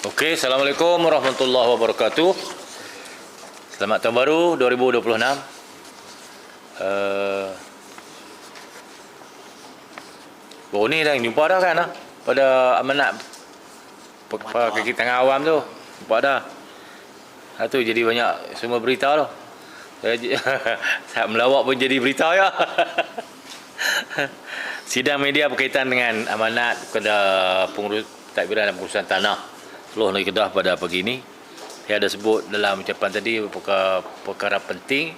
Okey, Assalamualaikum warahmatullahi wabarakatuh. Selamat tahun baru 2026. Uh, baru ni dah jumpa dah kan ah? pada amanat pe- kaki tangan awam tu. Jumpa dah. Ha tu jadi banyak semua berita tu. Saya melawak pun jadi berita ya. Sidang media berkaitan dengan amanat kepada pengurus takbiran dan pengurusan tanah Seluruh Negeri Kedah pada pagi ini. Saya ada sebut dalam ucapan tadi perkara, perkara penting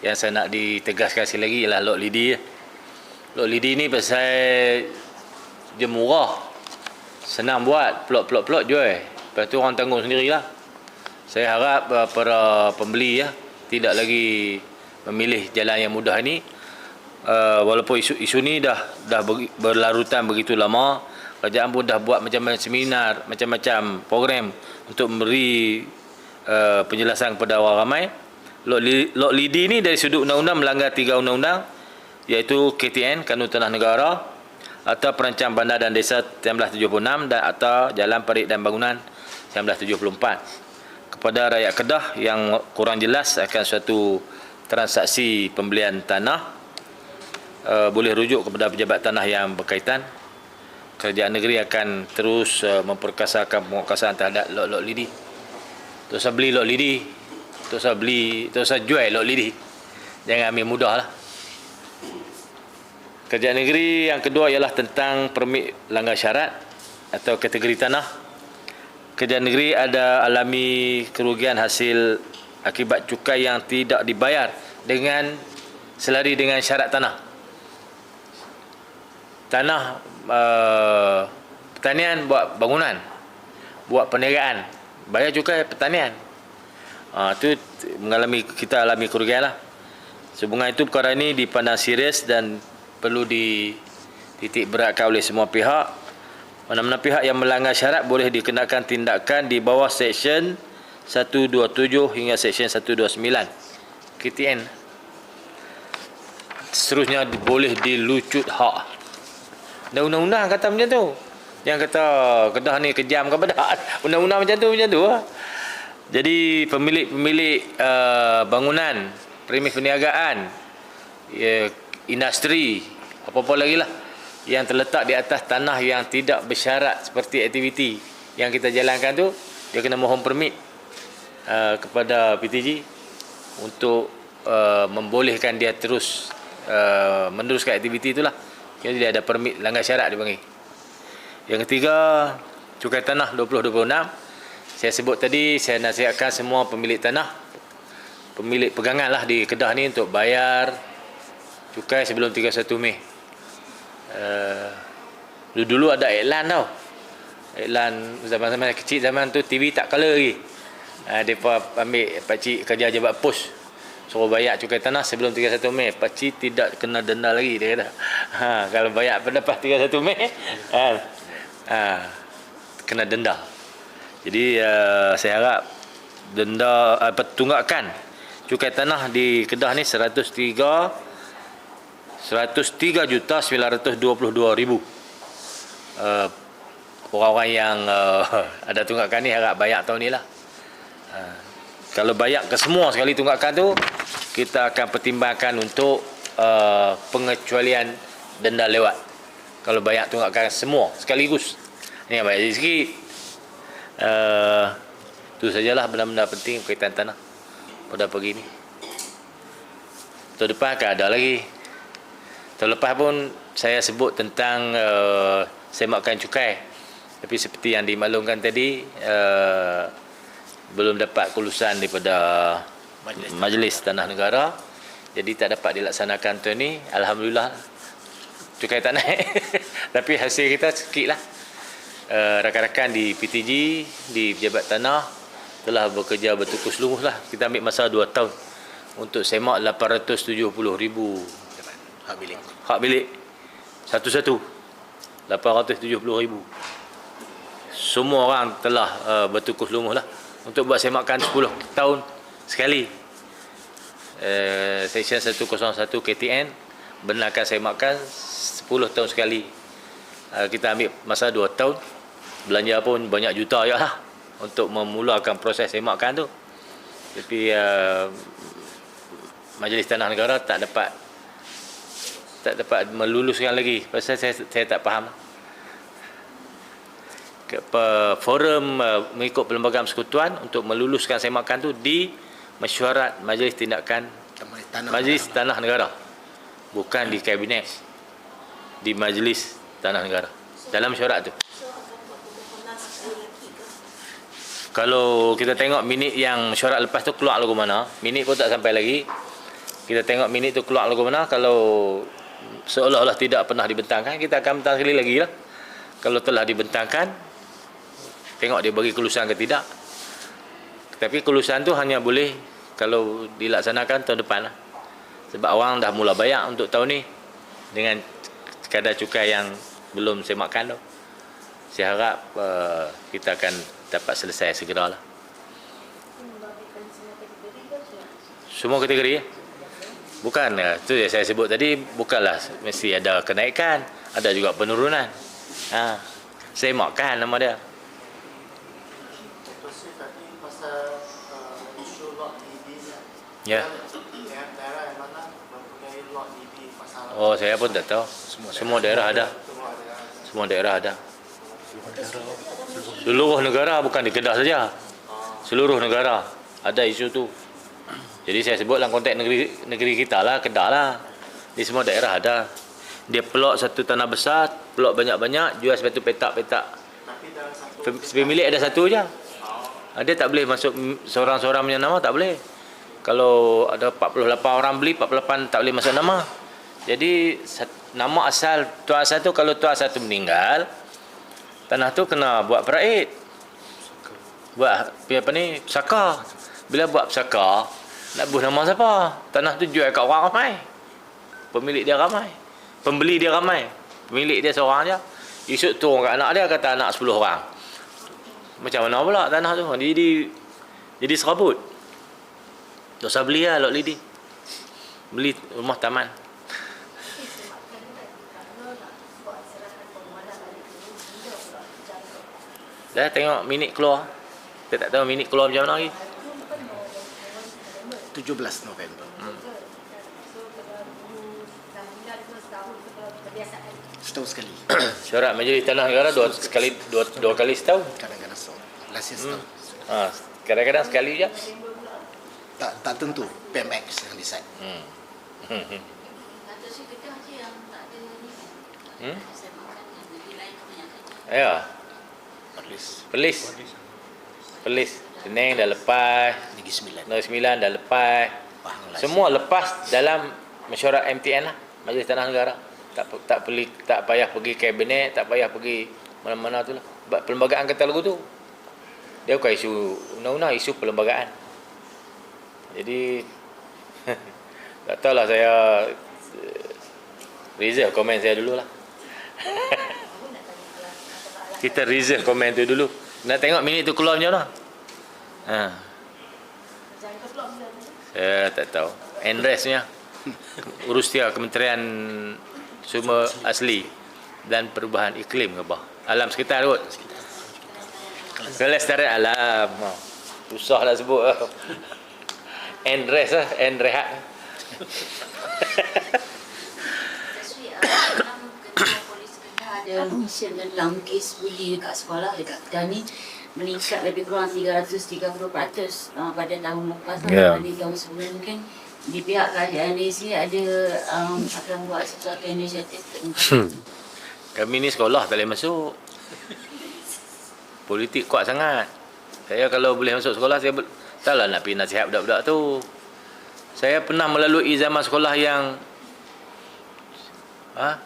yang saya nak ditegaskan sekali lagi ialah lot lidi. Lot lidi ni pasal dia murah. Senang buat, plot-plot-plot jual. Lepas tu orang tanggung sendirilah. Saya harap uh, para pembeli ya tidak lagi memilih jalan yang mudah ini. Uh, walaupun isu, isu ni dah dah ber, berlarutan begitu lama, kerajaan pun dah buat macam-macam seminar, macam-macam program untuk memberi uh, penjelasan kepada orang ramai. Lot, li, lot lidi ni dari sudut undang-undang melanggar tiga undang-undang iaitu KTN Kanun Tanah Negara atau Perancang Bandar dan Desa 1976 dan atau Jalan Parit dan Bangunan 1974 kepada rakyat Kedah yang kurang jelas akan suatu transaksi pembelian tanah uh, boleh rujuk kepada pejabat tanah yang berkaitan kerajaan negeri akan terus uh, memperkasakan penguasaan terhadap lot-lot lidi tak usah beli lot lidi tak usah beli tak usah jual lot lidi jangan ambil mudah lah. Kerajaan negeri yang kedua ialah tentang permit langgar syarat atau kategori tanah. Kerajaan negeri ada alami kerugian hasil akibat cukai yang tidak dibayar dengan selari dengan syarat tanah tanah uh, pertanian buat bangunan buat perniagaan. Bayar cukai pertanian. Uh, tu mengalami kita alami kerugian lah. Sehubungan itu perkara ini dipandang serius dan perlu dititik beratkan oleh semua pihak. Mana-mana pihak yang melanggar syarat boleh dikenakan tindakan di bawah seksyen 127 hingga seksyen 129 KTN seterusnya boleh dilucut hak dan undang-undang kata macam tu. Yang kata Kedah ni kejam ke bedak. Undang-undang macam tu macam tu lah. jadi pemilik-pemilik uh, bangunan premis perniagaan ya, industri apa-apa lagi lah yang terletak di atas tanah yang tidak bersyarat seperti aktiviti yang kita jalankan tu dia kena mohon permit uh, kepada PTG untuk uh, membolehkan dia terus uh, meneruskan aktiviti itulah jadi dia ada permit langgar syarat dia panggil. Yang ketiga cukai tanah 2026 saya sebut tadi saya nasihatkan semua pemilik tanah pemilik pegangan lah di Kedah ni untuk bayar cukai sebelum 31 Mei. Uh, dulu-dulu ada iklan tau. Iklan zaman-zaman kecil zaman tu TV tak color lagi. Uh, mereka ambil pakcik kerja je buat post suruh bayar cukai tanah sebelum 31 Mei. Pakcik tidak kena denda lagi dia kata. Ha, kalau bayar pada lepas 31 Mei ha, ha, kena denda. Jadi uh, saya harap denda uh, tunggakan cukai tanah di Kedah ni 103 103 juta 922 ribu. Uh, orang-orang yang uh, ada tunggakan ni harap bayar tahun ni lah. Uh, kalau bayar ke semua sekali tunggakan tu kita akan pertimbangkan untuk uh, pengecualian denda lewat. Kalau bayar tunggakan semua sekaligus. Ni yang bayar sikit. Uh, tu sajalah benda-benda penting berkaitan tanah. Pada pagi ni. Tahun depan akan ada lagi. Tahun lepas pun saya sebut tentang uh, semakkan cukai. Tapi seperti yang dimaklumkan tadi uh, belum dapat kelulusan daripada majlis, majlis tanah negara. Jadi tak dapat dilaksanakan tahun ni. Alhamdulillah cukai tak naik. Tapi hasil kita sikit lah. Uh, rakan-rakan di PTG di pejabat tanah telah bekerja bertukus lumus lah. Kita ambil masa 2 tahun untuk semak 870 ribu. Hak milik. hak milik. Satu-satu. 870 ribu. Semua orang telah uh, bertukus lumus lah untuk buat semakan 10 tahun sekali uh, seksyen 101 KTN benarkan semakan 10 tahun sekali uh, kita ambil masa 2 tahun belanja pun banyak juta ya lah untuk memulakan proses semakan tu. Tapi uh, Majlis Tanah Negara tak dapat tak dapat meluluskan lagi pasal saya saya tak faham. Forum uh, mengikut perlembagaan persekutuan untuk meluluskan semakan tu di mesyuarat Majlis Tindakan Tanah Majlis Tanah Negara. Bukan di kabinet. Di Majlis Tanah Negara. Dalam mesyuarat tu. Kalau kita tengok minit yang mesyuarat lepas tu keluar lagu mana, minit pun tak sampai lagi. Kita tengok minit tu keluar lagu mana, kalau seolah-olah tidak pernah dibentangkan, kita akan bentang sekali lagi lah. Kalau telah dibentangkan, tengok dia bagi kelulusan ke tidak. Tapi kelulusan tu hanya boleh kalau dilaksanakan tahun depan lah. Sebab orang dah mula bayar untuk tahun ni dengan kadar cukai yang belum semakan tu. Saya harap uh, kita akan dapat selesai segera lah. Semua kategori ya? Bukan, uh, tu yang saya sebut tadi bukanlah mesti ada kenaikan, ada juga penurunan. Ha, semakan nama dia. Terus tadi pasal uh, isu lot EV ni. Ya. Oh, saya pun tak tahu. Semua daerah ada. semua ada. Semua daerah ada. Seluruh negara bukan di Kedah saja. Seluruh negara ada isu tu. Jadi saya sebut dalam konteks negeri negeri kita lah, Kedah lah. Di semua daerah ada. Dia pelok satu tanah besar, pelok banyak-banyak, jual satu petak-petak. Tapi dalam satu Pem- Pemilik ada satu je. Ah, Dia tak boleh masuk seorang-seorang punya nama, tak boleh. Kalau ada 48 orang beli, 48 tak boleh masuk nama. Jadi nama asal tuan asal tu kalau tuan asal tu meninggal, tanah tu kena buat peraid. Buat apa ni? Pusaka. Bila buat pusaka, nak buh nama siapa? Tanah tu jual kat orang ramai. Pemilik dia ramai. Pembeli dia ramai. Pemilik dia seorang je. Esok tu kat anak dia kata anak 10 orang. Macam mana pula tanah tu? Jadi jadi serabut. Tak usah beli lah Lok Lidi. Beli rumah taman. Dah tengok minit keluar. Kita tak tahu minit keluar macam mana lagi. 17 November. Setahun sekali. Syarat Majlis Tanah Negara dua sekali dua, dua kali setahun. Kadang-kadang setahun. Last year setahun. Ha, kadang-kadang sekali je. Tak tak tentu. PMX yang decide. Hmm. Hmm. hmm. Kata si Kedah je yang tak ada ni? Saya makan yang negeri lain kebanyakan je. Ya, Perlis. pelis. Pelis. Senin dah lepas. Negeri Sembilan. Negeri Sembilan dah lepas. Pahang last Semua lepas dalam mesyuarat MTN lah. Majlis Tanah Negara. Tak tak perlu tak payah pergi kabinet, tak payah pergi mana-mana tu lah. Sebab perlembagaan kata lagu tu. Dia bukan isu undang-undang, isu perlembagaan. Jadi tak tahulah saya eh, reserve komen saya dulu lah. Kita reserve komen tu dulu. Nak tengok minit tu keluar macam mana? Ha. Saya tak tahu. Enresnya urus dia Kementerian Sumber Asli dan Perubahan Iklim ke apa? Alam sekitar kot. Kelestarian alam. Susah nak sebut. Lah. Enres lah, Polis Kedah ada sembilan kes buli dekat sekolah dekat Kedah ni meningkat lebih kurang 330% uh, pada tahun lepas yeah. di tahun sebelum kan di pihak kerajaan sini ada um, akan buat sesuatu inisiatif Hmm. Kami ni sekolah tak boleh masuk. Politik kuat sangat. Saya kalau boleh masuk sekolah saya ber- taklah nak pergi nasihat budak-budak tu. Saya pernah melalui zaman sekolah yang ha?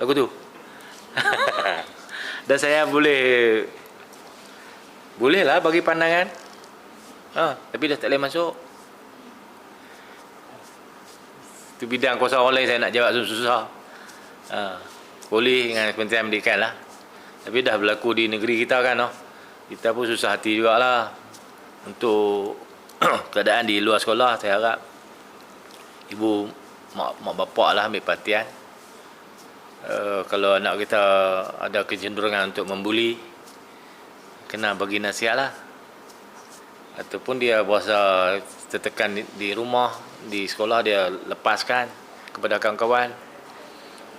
Lagu tu. Dan saya boleh boleh lah bagi pandangan. Ha, tapi dah tak boleh masuk. Itu bidang kuasa orang lain saya nak jawab susah. Ha, boleh dengan Kementerian Pendidikan lah. Tapi dah berlaku di negeri kita kan. Oh. Kita pun susah hati jugalah. Untuk keadaan di luar sekolah saya harap ibu mak, mak bapak lah ambil perhatian. Uh, kalau anak kita ada kecenderungan untuk membuli kena bagi nasihat lah. Ataupun dia berasa tertekan di, di rumah di sekolah dia lepaskan kepada kawan-kawan.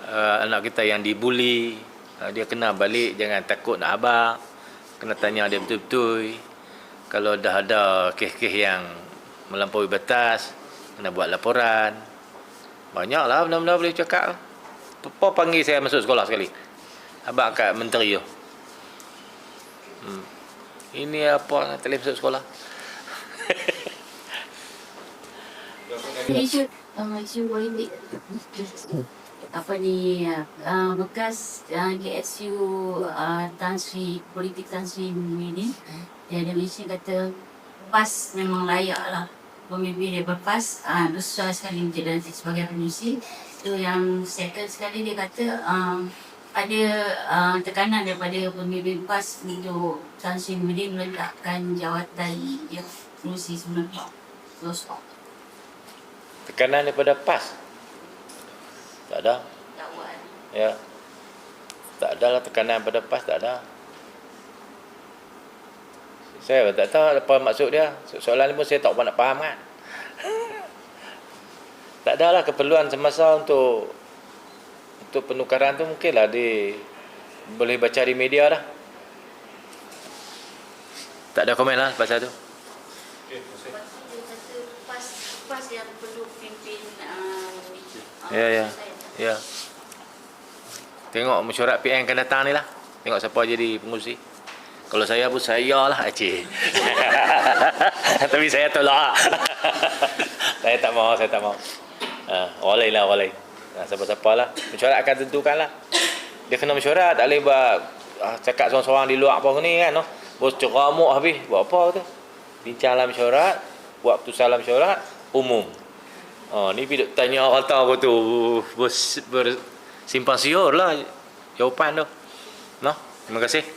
Uh, anak kita yang dibuli uh, dia kena balik jangan takut nak abang kena tanya dia betul-betul kalau dah ada kes-kes yang melampaui batas kena buat laporan. Banyaklah benda-benda boleh cakap. Papa panggil saya masuk sekolah sekali? Abang kat menteri tu. Hmm. ini apa tak boleh masuk sekolah? Politik apa ni uh, bekas uh, GSU uh, Tan Sri politik Tan Sri Muhyiddin dia ada kata PAS memang layak lah. Pemimpin dia berpas uh, besar sekali menjadi sebagai penyusi itu yang second sekali dia kata um, ada uh, tekanan daripada pemimpin PAS untuk Tan Sri Muhyiddin meletakkan jawatan yang fungsi sebenarnya sosok tekanan daripada PAS? Tak ada. Dakwaan ya. Tak ada lah tekanan pada PAS tak ada saya tak tahu apa maksud dia So- soalan ni pun saya tak nak faham kan tak ada lah keperluan semasa untuk untuk penukaran tu mungkinlah di boleh baca di media dah tak ada komen lah pasal tu Lepas tu dia kata PAS, PAS yang perlu pimpin uh, Ya, ya. Ya. Tengok mesyuarat PN akan datang ni lah. Tengok siapa jadi pengurusi. Kalau saya pun saya lah Aceh. Tapi saya tolak lah. saya tak mau, saya tak mau. Ha, lain lah, lain. Ha, siapa-siapa lah. Mesyuarat akan tentukan lah. Dia kena mesyuarat. Tak boleh buat ah, cakap seorang-seorang di luar apa ni kan. No? Bos ceramuk habis. Buat apa tu? Bincang dalam mesyuarat. Buat keputusan dalam mesyuarat. Umum. Oh, ni duk tanya orang tahu apa tu bers, bersimpang siur lah jawapan tu. No, terima kasih.